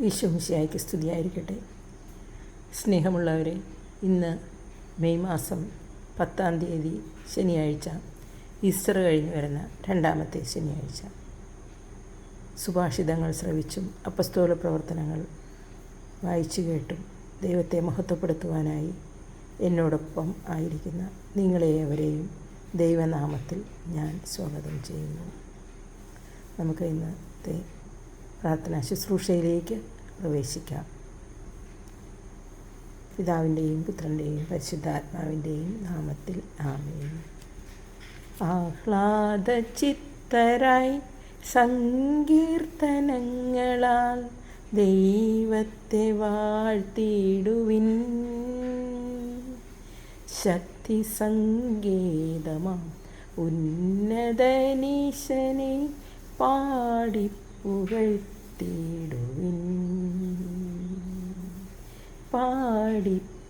ഈശോമിശിയായിക്ക് സ്തുതിയായിരിക്കട്ടെ. സ്നേഹമുള്ളവരെ ഇന്ന് മെയ് മാസം പത്താം തീയതി ശനിയാഴ്ച ഈസ്റ്റർ കഴിഞ്ഞ് വരുന്ന രണ്ടാമത്തെ ശനിയാഴ്ച. സുഭാഷിതങ്ങൾ ശ്രവിച്ചും അപ്പസ്തോല പ്രവർത്തനങ്ങൾ വായിച്ചു കേട്ടും ദൈവത്തെ മഹത്വപ്പെടുത്തുവാനായി എന്നോടൊപ്പം ആയിരിക്കുന്ന നിങ്ങളെയവരെയും ദൈവനാമത്തിൽ ഞാൻ സ്വാഗതം ചെയ്യുന്നു. നമുക്ക് ഇന്നത്തെ പ്രാർത്ഥനാ ശുശ്രൂഷയിലേക്ക് പ്രവേശിക്കാം. പിതാവിന്റെയും പുത്രന്റെയും പരിശുദ്ധാത്മാവിന്റെയും നാമത്തിൽ ആമേൻ. ആഹ്ലാദചിത്തരായി സങ്കീർത്തനങ്ങളാൽ ദൈവത്തെ വാഴ്ത്തിയിടുവിൻ. ശക്തി സങ്കേതമാ ഉന്നതനീശനെ പാടിപ്പുകഴ്ത്തിയിടുവിൻ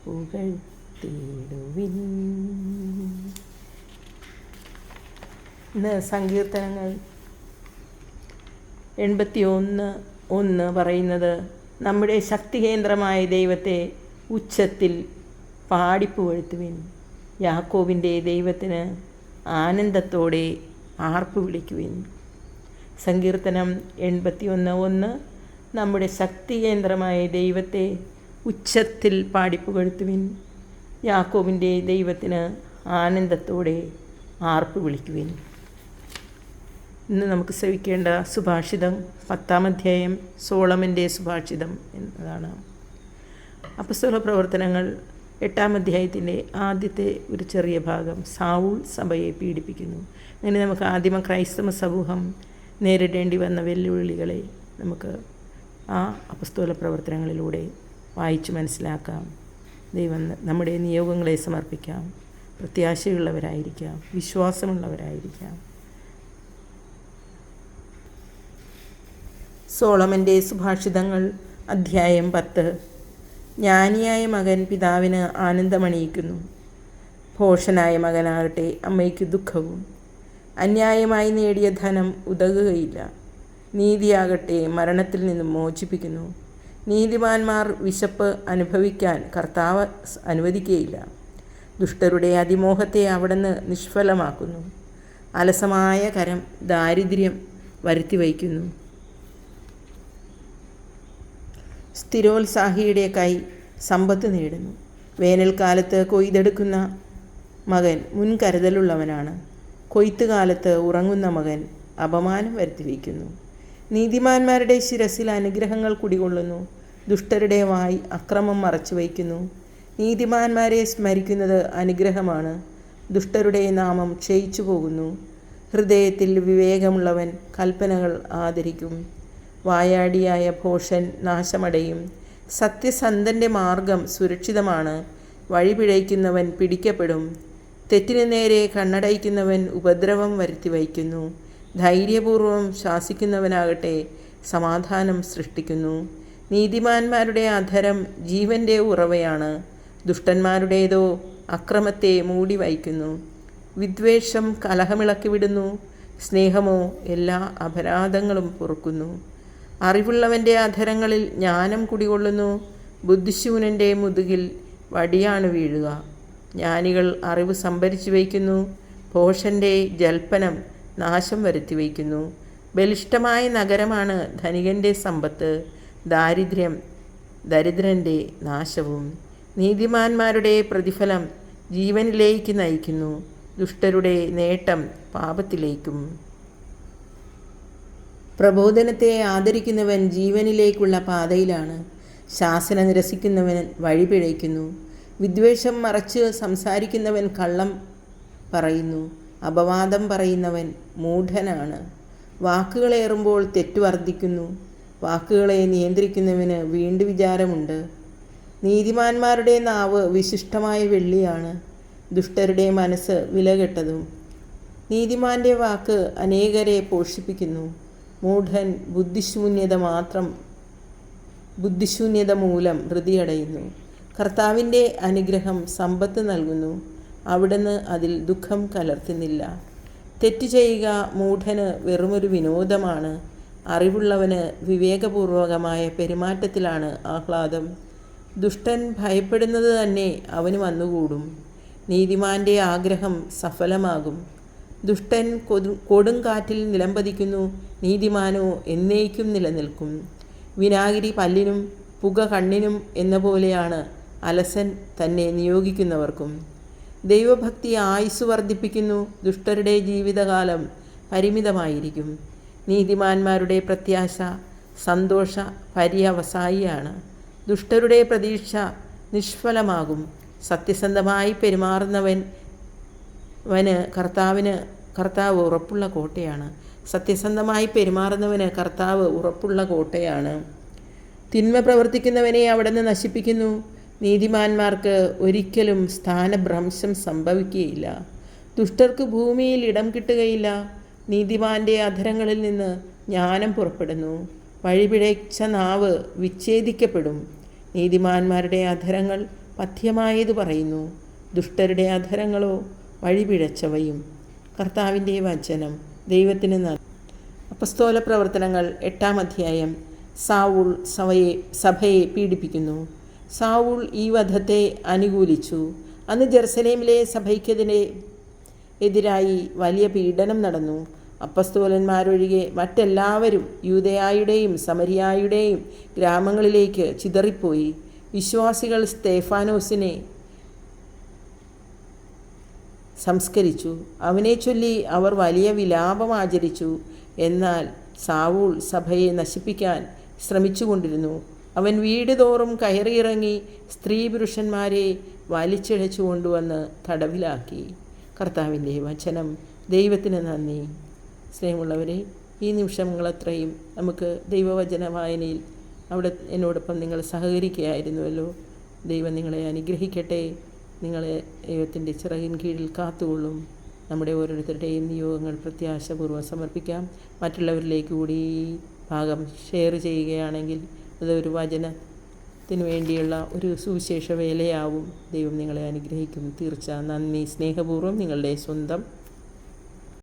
പുകഴ്ത്തിടുവിൻ ഇന്ന് സങ്കീർത്തനങ്ങൾ എൺപത്തി ഒന്ന് ഒന്ന് പറയുന്നത് നമ്മുടെ ശക്തി കേന്ദ്രമായ ദൈവത്തെ ഉച്ചത്തിൽ പാടിപ്പുകഴ്ത്തുവിൻ യാക്കോവിന്റെ ദൈവത്തിന് ആനന്ദത്തോടെ ആർപ്പ് വിളിക്കുവിൻ. സങ്കീർത്തനം എൺപത്തി ഒന്ന്. ഒന്ന് നമ്മുടെ ശക്തി കേന്ദ്രമായ ദൈവത്തെ ഉച്ചത്തിൽ പാടിപ്പുകഴ്ത്തുവിൻ. യാക്കോവിന്റെ ദൈവത്തിന് ആനന്ദത്തോടെ ആർപ്പ് വിളിക്കുവിൻ. ഇന്ന് നമുക്ക് ശ്രവിക്കേണ്ട സുഭാഷിതം പത്താം അധ്യായം സോളമന്റെ സുഭാഷിതം എന്നതാണ്. അപ്പസ്തോല പ്രവർത്തനങ്ങൾ എട്ടാം അധ്യായത്തിന്റെ ആദ്യത്തെ ഒരു ചെറിയ ഭാഗം സാവൂൾ സഭയെ പീഡിപ്പിക്കുന്നു. അങ്ങനെ നമുക്ക് ആദിമ ക്രൈസ്തവ സമൂഹം നേരിടേണ്ടി വന്ന വെല്ലുവിളികളെ നമുക്ക് ആ അപസ്തോല പ്രവർത്തനങ്ങളിലൂടെ വായിച്ചു മനസ്സിലാക്കാം. ദൈവം നമ്മുടെ നിയോഗങ്ങളെ സമർപ്പിക്കാം. പ്രത്യാശയുള്ളവരായിരിക്കാം. വിശ്വാസമുള്ളവരായിരിക്കാം. സോളമന്റെ സുഭാഷിതങ്ങൾ അധ്യായം പത്ത്. ജ്ഞാനിയായ മകൻ പിതാവിന് ആനന്ദമണിയിക്കുന്നു. ഭോഷനായ മകനാകട്ടെ അമ്മയ്ക്ക് ദുഃഖവും. അന്യായമായി നേടിയ ധനം ഉതകുകയില്ല. നീതിയാകട്ടെ മരണത്തിൽ നിന്നും മോചിപ്പിക്കുന്നു. നീതിമാന്മാർ വിശപ്പ് അനുഭവിക്കാൻ കർത്താവ് അനുവദിക്കുകയില്ല ദുഷ്ടരുടെ അതിമോഹത്തെ അവിടുന്ന് നിഷ്ഫലമാക്കുന്നു. അലസമായ കരം ദാരിദ്ര്യം വരുത്തി വയ്ക്കുന്നു സ്ഥിരോത്സാഹിയുടെ കൈ സമ്പത്ത് നേടുന്നു. വേനൽക്കാലത്ത് കൊയ്തെടുക്കുന്ന മകൻ മുൻകരുതലുള്ളവനാണ്. കൊയ്ത്തുകാലത്ത് ഉറങ്ങുന്ന മകൻ അപമാനം വരുത്തി വയ്ക്കുന്നു നീതിമാന്മാരുടെ ശിരസിൽ അനുഗ്രഹങ്ങൾ കുടികൊള്ളുന്നു. ദുഷ്ടരുടെ വായി അക്രമം മറച്ചു വയ്ക്കുന്നു നീതിമാന്മാരെ സ്മരിക്കുന്നത് അനുഗ്രഹമാണ്. ദുഷ്ടരുടെ നാമം ക്ഷയിച്ചു പോകുന്നു. ഹൃദയത്തിൽ വിവേകമുള്ളവൻ കൽപ്പനകൾ ആദരിക്കും. വായാടിയായ ഭോഷൻ നാശമടയും. സത്യസന്ധന്റെ മാർഗം സുരക്ഷിതമാണ്. വഴിപിഴയ്ക്കുന്നവൻ പിടിക്കപ്പെടും. തെറ്റിനു നേരെ കണ്ണടയ്ക്കുന്നവൻ ഉപദ്രവം വരുത്തി വയ്ക്കുന്നു ധൈര്യപൂർവം ശാസിക്കുന്നവനാകട്ടെ സമാധാനം സൃഷ്ടിക്കുന്നു. നീതിമാന്മാരുടെ അധരം ജീവന്റെ ഉറവയാണ്. ദുഷ്ടന്മാരുടേതോ അക്രമത്തെ മൂടി വയ്ക്കുന്നു വിദ്വേഷം കലഹമിളക്കി വിടുന്നു. സ്നേഹമോ എല്ലാ അപരാധങ്ങളും പൊറുക്കുന്നു. അറിവുള്ളവന്റെ അധരങ്ങളിൽ ജ്ഞാനം കുടികൊള്ളുന്നു. ബുദ്ധിശൂനന്റെ മുതുകിൽ വടിയാണ് വീഴുക. ജ്ഞാനികൾ അറിവ് സംഭരിച്ചു വയ്ക്കുന്നു. ഭോഷന്റെ ജൽപ്പനം നാശം വരുത്തി വയ്ക്കുന്നു. ബലിഷ്ടമായ നഗരമാണ് ധനികന്റെ സമ്പത്ത്. ദാരിദ്ര്യം ദരിദ്രന്റെ നാശവും. നീതിമാന്മാരുടെ പ്രതിഫലം ജീവനിലേക്ക് നയിക്കുന്നു. ദുഷ്ടരുടെ നേട്ടം പാപത്തിലേക്കും. പ്രബോധനത്തെ ആദരിക്കുന്നവൻ ജീവനിലേക്കുള്ള പാതയിലാണ്. ശാസന നിരസിക്കുന്നവൻ വഴി പിഴയ്ക്കുന്നു. വിദ്വേഷം മറച്ച് സംസാരിക്കുന്നവൻ കള്ളം പറയുന്നു അപവാദം പറയുന്നവൻ മൂഢനാണ്. വാക്കുകളേറുമ്പോൾ തെറ്റു വർദ്ധിക്കുന്നു വാക്കുകളെ നിയന്ത്രിക്കുന്നവന് വീണ്ടു വിചാരമുണ്ട്. നീതിമാന്മാരുടെ നാവ് വിശിഷ്ടമായ വെള്ളിയാണ് ദുഷ്ടരുടെ മനസ്സ് വിലകെട്ടതും. നീതിമാന്റെ വാക്ക് അനേകരെ പോഷിപ്പിക്കുന്നു മൂഢൻ ബുദ്ധിശൂന്യത മാത്രം ബുദ്ധിശൂന്യത മൂലം ഹൃതിയടയുന്നു കർത്താവിന്റെ അനുഗ്രഹം സമ്പത്ത് നൽകുന്നു. അവിടുന്ന് അതിൽ ദുഃഖം കലർത്തുന്നില്ല. തെറ്റ് ചെയ്യുക മൂഢന് വെറുമൊരു വിനോദമാണ്. അറിവുള്ളവന് വിവേകപൂർവകമായ പെരുമാറ്റത്തിലാണ് ആഹ്ലാദം. ദുഷ്ടൻ ഭയപ്പെടുന്നത് തന്നെ അവന് വന്നുകൂടും. നീതിമാന്റെ ആഗ്രഹം സഫലമാകും. ദുഷ്ടൻ കൊതു കൊടുങ്കാറ്റിൽ നിലംപതിക്കുന്നു. നീതിമാനോ എന്നേക്കും നിലനിൽക്കും. വിനാഗിരി പല്ലിനും പുക കണ്ണിനും എന്ന പോലെയാണ് അലസൻ തന്നെ നിയോഗിക്കുന്നവർക്കും ദൈവഭക്തി ആയുസ് വർദ്ധിപ്പിക്കുന്നു. ദുഷ്ടരുടെ ജീവിതകാലം പരിമിതമായിരിക്കും. നീതിമാന്മാരുടെ പ്രത്യാശ സന്തോഷ പര്യവസായിയാണ്. ദുഷ്ടരുടെ പ്രതീക്ഷ നിഷ്ഫലമാകും. സത്യസന്ധമായി പെരുമാറുന്നവൻ വന് കർത്താവിന് കർത്താവ് ഉറപ്പുള്ള കോട്ടയാണ്. സത്യസന്ധമായി പെരുമാറുന്നവന് കർത്താവ് ഉറപ്പുള്ള കോട്ടയാണ്. തിന്മ പ്രവർത്തിക്കുന്നവനെ അവിടെ നിന്ന് നശിപ്പിക്കുന്നു. നീതിമാന്മാർക്ക് ഒരിക്കലും സ്ഥാനഭ്രംശം സംഭവിക്കുകയില്ല. ദുഷ്ടർക്ക് ഭൂമിയിൽ ഇടം കിട്ടുകയില്ല. നീതിമാന്റെ അധരങ്ങളിൽ നിന്ന് ജ്ഞാനം പുറപ്പെടുന്നു. വഴിപിഴച്ച നാവ് വിച്ഛേദിക്കപ്പെടും. നീതിമാന്മാരുടെ അധരങ്ങൾ പഥ്യമായത് പറയുന്നു. ദുഷ്ടരുടെ അധരങ്ങളോ വഴിപിഴച്ചവയും. കർത്താവിന്റെ വചനം ദൈവത്തിന് നന്ദി. അപസ്തോല പ്രവർത്തനങ്ങൾ എട്ടാം അധ്യായം സാവൂൾ സഭയെ സഭയെ പീഡിപ്പിക്കുന്നു. സാവൂൾ ഈ വധത്തെ അനുകൂലിച്ചു. അന്ന് ജെറുസലേമിലെ സഭയ്ക്കെതിരെ എതിരായി വലിയ പീഡനം നടന്നു. അപ്പസ്തോലന്മാരൊഴികെ മറ്റെല്ലാവരും യൂതയായുടെയും സമരിയായുടെയും ഗ്രാമങ്ങളിലേക്ക് ചിതറിപ്പോയി. വിശ്വാസികൾ സ്തേഫാനോസിനെ സംസ്കരിച്ചു. അവനെ ചൊല്ലി അവർ വലിയ വിലാപം ആചരിച്ചു. എന്നാൽ സാവൂൾ സഭയെ നശിപ്പിക്കാൻ ശ്രമിച്ചുകൊണ്ടിരുന്നു. അവൻ വീട് തോറും കയറിയിറങ്ങി സ്ത്രീ പുരുഷന്മാരെ വലിച്ചിഴച്ചു കൊണ്ടുവന്ന് തടവിലാക്കി. കർത്താവിന്റെ വചനം. ദൈവത്തിന് നന്ദി. സ്നേഹമുള്ളവരെ ഈ നിമിഷങ്ങളത്രയും നമുക്ക് ദൈവവചന വായനയിൽ അവിടെ എന്നോടൊപ്പം നിങ്ങൾ സഹകരിക്കുകയായിരുന്നുവല്ലോ. ദൈവം നിങ്ങളെ അനുഗ്രഹിക്കട്ടെ. നിങ്ങളെ ദൈവത്തിന്റെ ചിറകിൻ കീഴിൽ കാത്തുകൊള്ളും. നമ്മുടെ ഓരോരുത്തരുടെയും നിയോഗങ്ങൾ പ്രത്യാശപൂർവം സമർപ്പിക്കാം. മറ്റുള്ളവരിലേക്ക് കൂടി ഭാഗം ഷെയർ ചെയ്യുകയാണെങ്കിൽ അതൊരു വചനത്തിന് വേണ്ടിയുള്ള ഒരു സുവിശേഷ വേലയാവും ദൈവം നിങ്ങളെ അനുഗ്രഹിക്കും തീർച്ച. നന്ദി. സ്നേഹപൂർവം നിങ്ങളുടെ സ്വന്തം